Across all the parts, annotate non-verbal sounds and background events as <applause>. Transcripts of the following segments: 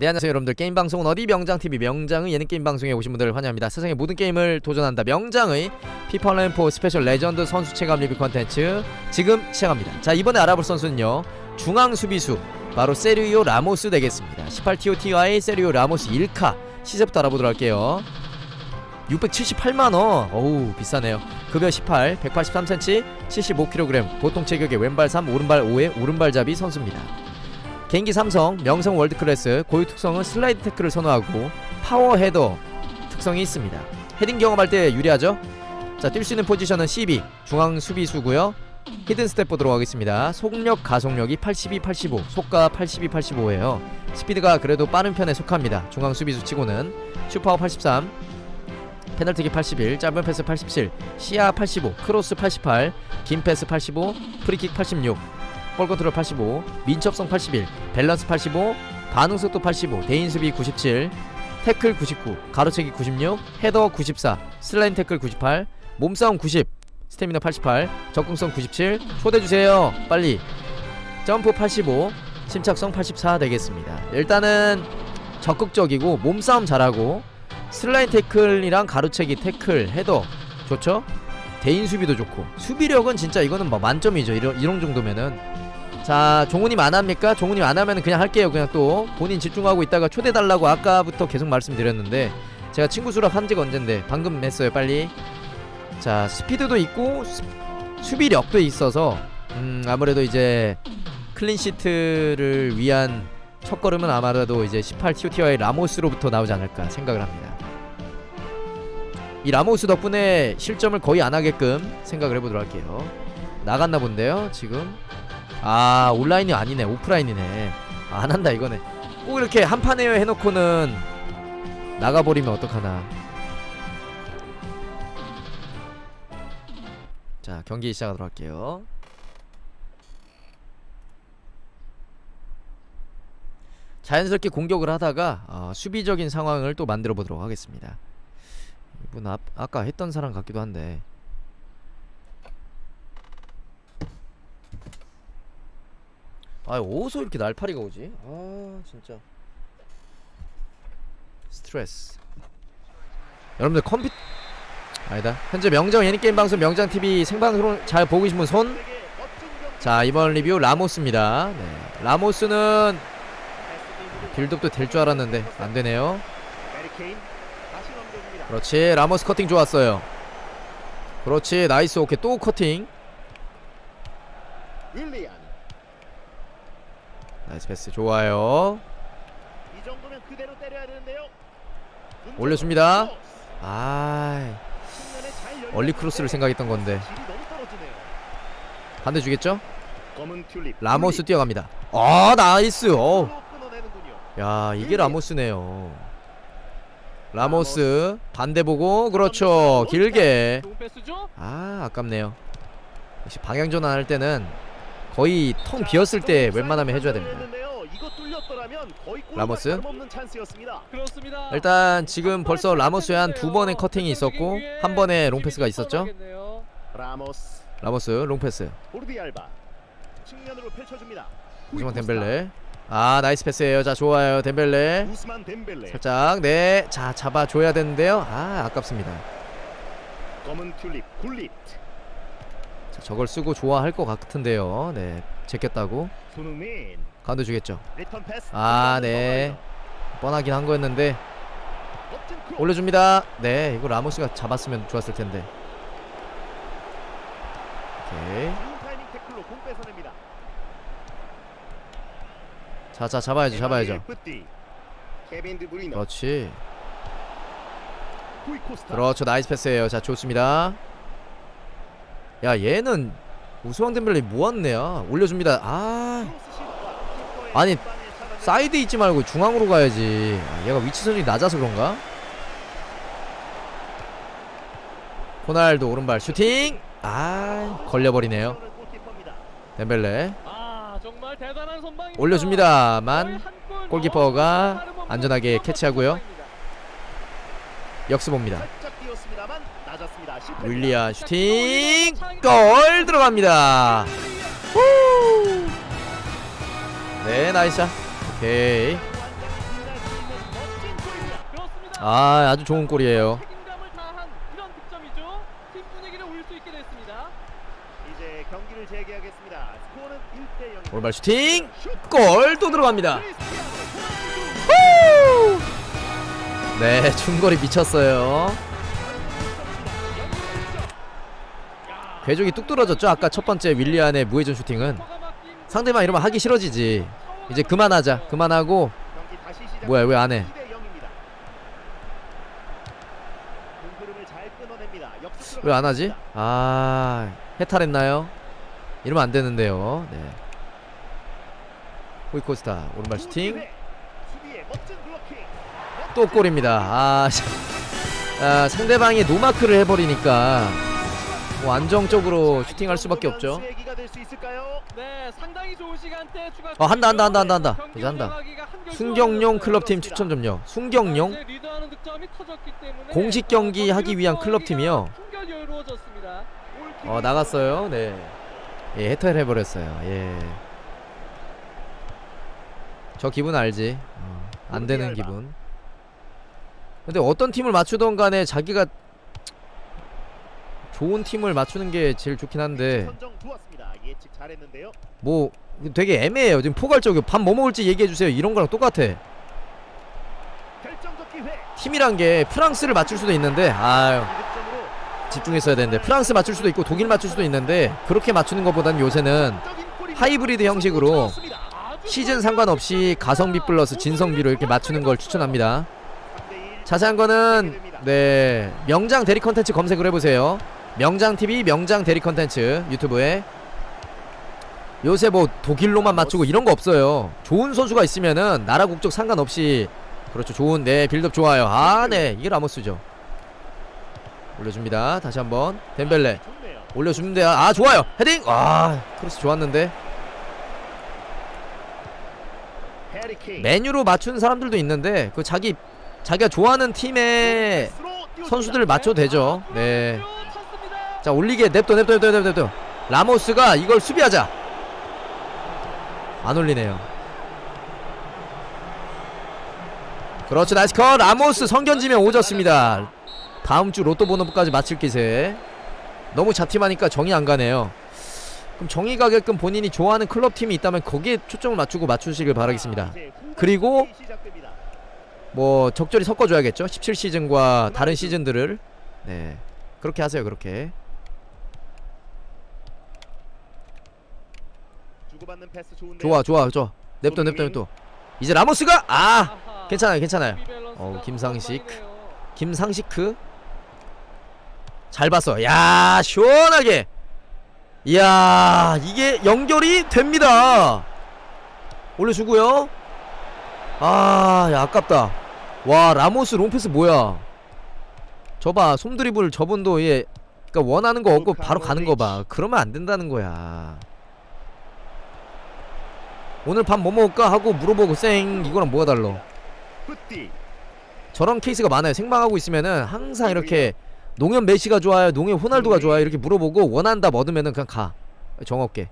네 안녕하세요 여러분들. 게임 방송은 어디? 명장TV 명장의 예능 게임 방송에 오신 분들을 환영합니다. 세상의 모든 게임을 도전한다. 명장의 피파 온라인4 스페셜 레전드 선수 체감 리뷰 컨텐츠 지금 시작합니다. 자 이번에 알아볼 선수는요. 중앙 수비수 바로 세리오 라모스 되겠습니다. 18TOTY 세리오 라모스 1카 시세부터 알아보도록 할게요. 678만원. 어우 비싸네요. 급여 18 183cm 75kg 보통 체격의 왼발 3 오른발 5에 오른발잡이 선수입니다 개인기 삼성, 명성 월드클래스, 고유 특성은 슬라이드 태클을 선호하고 파워 헤더 특성이 있습니다. 헤딩 경험할 때 유리하죠? 자, 뛸 수 있는 포지션은 12, 중앙 수비수고요. 히든 스텝 보도록 하겠습니다. 속력, 가속력이 82, 85, 속가 82, 85예요. 스피드가 그래도 빠른 편에 속합니다. 중앙 수비수 치고는 슈퍼 83, 페널티킥 81, 짧은 패스 87, 시야 85, 크로스 88, 긴 패스 85, 프리킥 86, 볼 컨트롤 85, 민첩성 81, 밸런스 85, 반응 속도 85, 대인 수비 97, 태클 99, 가로채기 96, 헤더 94, 슬라임 태클 98, 몸싸움 90, 스태미나 88, 접근성 97, 초대 주세요. 빨리. 점프 85, 침착성 84 되겠습니다. 일단은 적극적이고 몸싸움 잘하고 슬라임 태클이랑 가로채기 태클 헤더 좋죠? 대인 수비도 좋고 수비력은 진짜 이거는 뭐 만점이죠. 이런 이런 정도면은 자 종훈님 안 합니까? 종훈님 안 하면 그냥 할게요. 그냥 또 본인 집중하고 있다가 초대 달라고 아까부터 계속 말씀드렸는데 제가 친구 수락 한 지가 언젠데 방금 했어요 빨리. 자 스피드도 있고 수, 수비력도 있어서 음 아무래도 이제 클린시트를 위한 첫걸음은 아마도 이제 18 TOTY 라모스로부터 나오지 않을까 생각을 합니다. 이 라모스 덕분에 실점을 거의 안 하게끔 생각을 해보도록 할게요. 나갔나 본데요 지금 아 온라인이 아니네. 오프라인이네. 아, 안 한다 이거네. 꼭 이렇게 한 판에요 해놓고는 나가버리면 어떡하나. 자 경기 시작하도록 할게요. 자연스럽게 공격을 하다가 어, 수비적인 상황을 또 만들어 보도록 하겠습니다. 이분 아, 아까 했던 사람 같기도 한데 아 어디서 이렇게 날파리가 오지? 아 진짜. 스트레스. 여러분들 컴퓨 아니다. 현재 명정 예능게임 방송 명장TV 생방송 잘 보고 계신 분 손? 자 이번 리뷰 라모스입니다. 네. 라모스는 빌드업도 될 줄 알았는데 안되네요. 그렇지. 라모스 커팅 좋았어요. 그렇지. 나이스. 오케이. 또 커팅. 윌리안 나이스 패스. 좋아요. 이 정도면 그대로 때려야 되는데요. 올려줍니다. 아 얼리 크로스를 생각했던 건데. 반대 주겠죠? 라모스 뛰어갑니다. 아 나이스. 어. 야 이게 라모스네요. 라모스. 반대 보고 그렇죠. 길게? 아 아깝네요. 역시 방향 전환할 때는 거의 텅 비었을 때 웬만하면 해줘야 됩니다. 라모스? 일단 지금 벌써 라모스에 한 두 번의 커팅이 있었고 한 번의 롱패스가 있었죠? 라모스, 라모스 롱패스. 우스만 덴벨레. 아 나이스 패스예요. 자 좋아요. 덴벨레. 살짝 네자 잡아줘야 되는데요. 아 아깝습니다. 검은 튤립 굴릿. 자, 저걸 쓰고 좋아할 것 같은데요. 네 제꼈다고. 가운데 주겠죠. 패스. 아네. 뻔하긴 한 거였는데. 올려줍니다. 네 이거 라모스가 잡았으면 좋았을 텐데. 오케이. 뺏어냅니다. 자자 잡아야죠 잡아야죠. 그렇지. 그렇죠. 나이스 패스예요. 자 좋습니다 야 얘는 우수왕 덴벨레 뭐왔네야 올려줍니다 아 아니, 사이드 있지 말고 중앙으로 가야지 아, 얘가 위치 선이 낮아서 그런가? 호날두 오른발 슈팅 아 걸려버리네요. 덴벨레. 올려줍니다만 골키퍼가 안전하게 캐치하고요. 역습 봅니다 윌리안 슈팅. 골 들어갑니다. 후! 네 나이스. 샷 오케이. 아 아주 좋은 골이에요. 책임감을 다한 이런 득점이죠. 팀 분위기를 올릴 수 있게 됐습니다. 이제 경기를 재개하겠습니다. 스코어는 1대 0. 오른발 슈팅. 골 또 들어갑니다. 네 중거리 미쳤어요 궤적이 뚝 떨어졌죠 아까 첫 번째 윌리안의 무회전 슈팅은 상대방 이러면 하기 싫어지지 이제 그만하자 그만하고. 뭐야 왜 안 해? 2대 0입니다. 공흐름을 잘 끊어냅니다. 역습으로 왜안 하지? 갑니다. 아 해탈했나요? 이러면 안 되는데요. 네. 호이코스타 오른발 슈팅. 또 골입니다. 아, 참. <laughs> 아 상대방이 노마크를 해버리니까 뭐 안정적으로 슈팅할 수밖에 없죠. 네, 상당히 좋은 시간대 추가. 어, 한다, 한다, 한다, 한다, 한다. 이제 한다. 순경용. 클럽팀 추천 좀요. 순경용 공식 경기 어, 하기 위한 클럽팀이요. 어 나갔어요. 네. 예 해탈 해 버렸어요. 예. 저 기분 알지? 어, 안 되는 기분. 근데 어떤 팀을 맞추던 간에 자기가 좋은 팀을 맞추는 게 제일 좋긴 한데 잘했는데요. 뭐 되게 애매해요. 지금 포괄적이요. 밥뭐 먹을지 얘기해 주세요. 이런 거랑 똑같아. 팀이란 게 프랑스를 맞출 수도 있는데 아유 집중했어야 되는데 프랑스 맞출 수도 있고 독일 맞출 수도 있는데 그렇게 맞추는 것보다는 요새는. 하이브리드 형식으로 시즌 상관없이 가성비 플러스 진성비로 이렇게 맞추는 걸 추천합니다. 3대1 자세한 거는 네 명장 대리 컨텐츠 검색을 해보세요. 명장 TV 명장 대리 컨텐츠 유튜브에 요새 뭐 독일로만 맞추고 이런 거 없어요. 좋은 선수가 있으면은 나라 국적 상관없이 그렇죠. 좋은 네 빌드업 좋아요. 아네 이게 라모스죠. 올려줍니다. 다시 한번 덴벨레. 올려주는데 아 좋아요 헤딩 아 크로스 좋았는데. 메뉴로 맞춘 사람들도 있는데 그 자기 자기가 좋아하는 팀의 띄워줍니다. 선수들을 맞춰도 되죠. 네. 자 올리게. 냅둬 냅둬 냅둬 냅둬 냅둬. 라모스가 이걸 수비하자. 안 올리네요. 그렇죠 나이스 컷. 라모스 성견지면 오졌습니다. 다음 주 로또 번호까지 맞힐 기세. 너무 잡팀하니까 정이 안 가네요. 그럼 정이 가게끔 본인이 좋아하는 클럽 팀이 있다면 거기에 초점을 맞추고 맞추시길 바라겠습니다. 그리고. 뭐 적절히 섞어줘야겠죠? 17시즌과 다른 시즌들을. 네. 그렇게 하세요 그렇게 주고받는 패스 좋은데. 좋아 좋아 좋아. 냅둬 냅둬 냅둬. 이제 라모스가? 아. 괜찮아요 괜찮아요. 어우, 김상식. 김상시크. 잘 봤어 야 시원하게. 이야 이게 연결이 됩니다. 올려주고요. 아 야, 아깝다. 와 라모스 롱패스 뭐야? 저봐 솜드리블 저분도 얘 그니까 원하는 거 얻고 바로 가는 거봐. 그러면 안 된다는 거야 오늘 밥 뭐 먹을까 하고 물어보고 쌩 이거랑 뭐가 달라. 저런 케이스가 많아요. 생방하고 있으면은 항상 이렇게 농협 메시가 좋아요, 농협 호날두가 좋아요 이렇게 물어보고 원한다 얻으면은 그냥 가 정없게.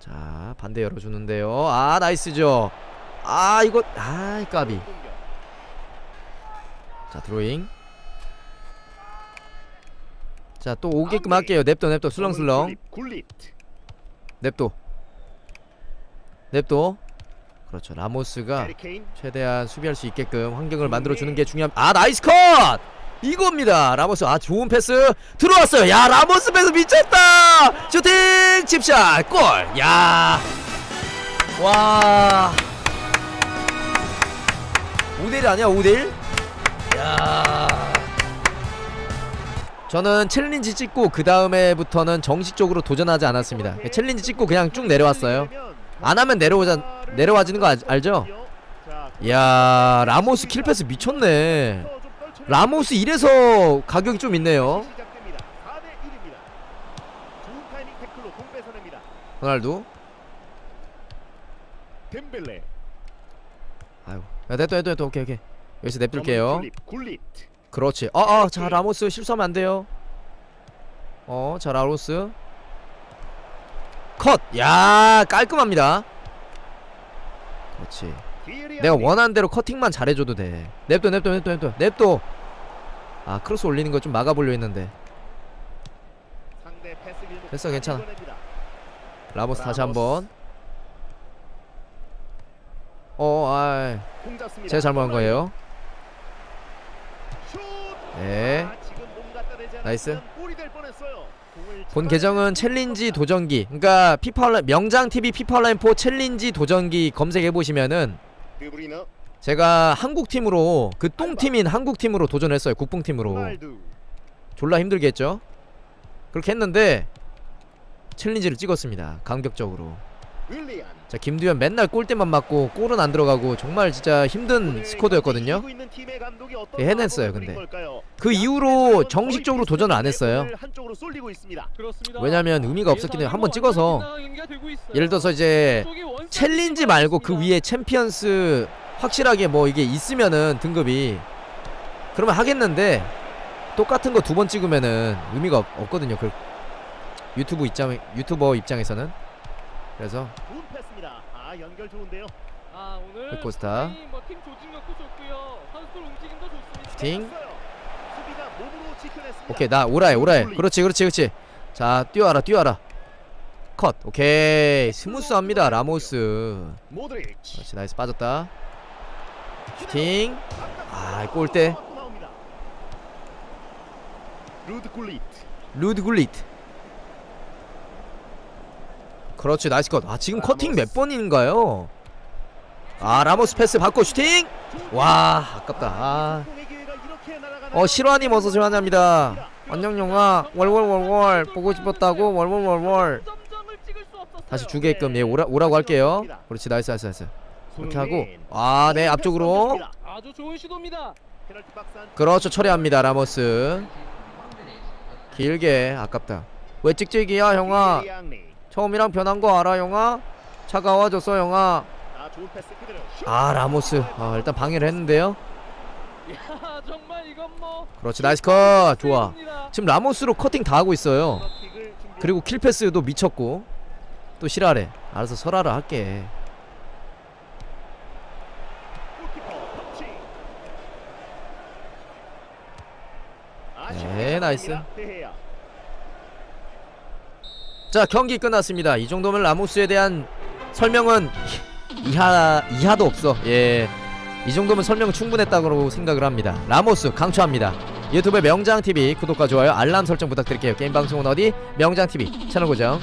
자 반대 열어주는데요. 아 나이스죠. 아 이거 아 까비. 자 드로잉. 자 또 오게끔 할게요. 냅둬 냅둬 술렁술렁. 냅둬 냅둬. 그렇죠. 라모스가. 최대한 수비할 수 있게끔 환경을 만들어 주는 게 중요한 아 나이스 컷! 이겁니다. 라모스 아 좋은 패스 들어왔어요. 야 라모스 패스 미쳤다! 슈팅 칩샷 골야와! 5대1 아니야 5대1 야! 저는 챌린지 찍고 그 다음에부터는 정식적으로 도전하지 않았습니다. 챌린지 찍고 그냥 쭉 내려왔어요 안 하면 내려오자 내려와지는 거 알, 알죠? 야 라모스 킬패스 미쳤네 라모스 이래서 가격이 좀 있네요 시작됩니다. 4대 1입니다. 좋은 타이밍 태클로 공 뺏어냅니다. 호날두 덴벨레. 아유 야 됐다 됐다 됐다 오케이 오케이 여기서 냅둘게요 굴릿. 굴릿. 그렇지 어 어 자 라모스 실수하면 안 돼요 어 자 라모스 컷 야 깔끔합니다 그렇지 내가 원하는 대로 커팅만 잘해줘도 돼 냅둬 냅둬 냅둬 냅둬 냅둬 아 크로스 올리는 거 좀 막아보려 했는데 됐어, 괜찮아. 라모스 다시. 한번 어 아. 제가 잘못한 거예요 슛! 네 아, 나이스. 본 계정은 챌린지 도전기 그러니까 피파 온라인 명장 TV 피파 온라인 4 챌린지 도전기 검색해 보시면은 제가 한국 팀으로 그 똥팀인 한국 팀으로 도전했어요 국뽕 팀으로. 졸라 힘들게 했죠 그렇게 했는데 챌린지를 찍었습니다 강격적으로 윌리안. 자 김두현 맨날 골대만 맞고 골은 안 들어가고 정말 진짜 힘든 스쿼드였거든요. 예, 해냈어요, 근데. 그 이후로 정식적으로 도전을 안 했어요. 왜냐면 의미가 없었기 때문에 한번 찍어서 예를 들어서 이제 챌린지 말고 그 위에 챔피언스 확실하게 뭐 이게 있으면은 등급이 그러면 하겠는데 똑같은 거 두 번 찍으면은 의미가 없, 없거든요. 그 유튜브 입장 유튜버 입장에서는 그래서 좋은 패스입니다. 아 연결 좋은데요. 아 오늘 코스타. 상당히 뭐팀 조직력도 좋고요. 선수들 움직임도 좋습니다. 슈팅 잡았어요. 수비가 몸으로 지켜냈습니다. 오케이 나 오라해 오라해 그렇지 그렇지 그렇지 자 뛰어와라 뛰어와라 컷 오케이 스무스합니다 라모스 모드리치. 그렇지 나이스 빠졌다 슈팅 아 골대 나옵니다. 루드 굴리트. 루드 굴리트 그렇지 나이스 컷 아 지금 커팅 몇 번인가요? 아 라모스 패스 받고 슈팅! 와 아깝다. 아 어 실화님 어서 실화합니다. 안녕 영화. 월월월월. 보고 싶었다고. 월월월월. 다시 주게끔 예 오라, 오라고 할게요. 그렇지 나이스 나이스 나이스. 이렇게 하고. 아 네 앞쪽으로. 아주 좋은 시도입니다. 그렇죠 처리합니다 라모스. 길게 아깝다. 왜 찍찍이야 형아 처음이랑 변한 거 알아 형아 차가워졌어 형아 아! 아 라모스 아 일단 방해를 했는데요 뭐 그렇지 나이스 컷 좋아. 지금 라모스로 커팅 다 하고 있어요. 그리고 킬패스도 미쳤고 또 실하래 알아서 설하라 할게. 네, 나이스. 자 경기 끝났습니다. 이 정도면 라모스에 대한 설명은 이하 이하도 없어. 예 이 정도면 설명 충분했다고 생각을 합니다. 라모스 강추합니다. 유튜브 명장TV 구독과 좋아요 알람 설정 부탁드릴게요. 게임 방송은 어디? 명장TV. 채널 고정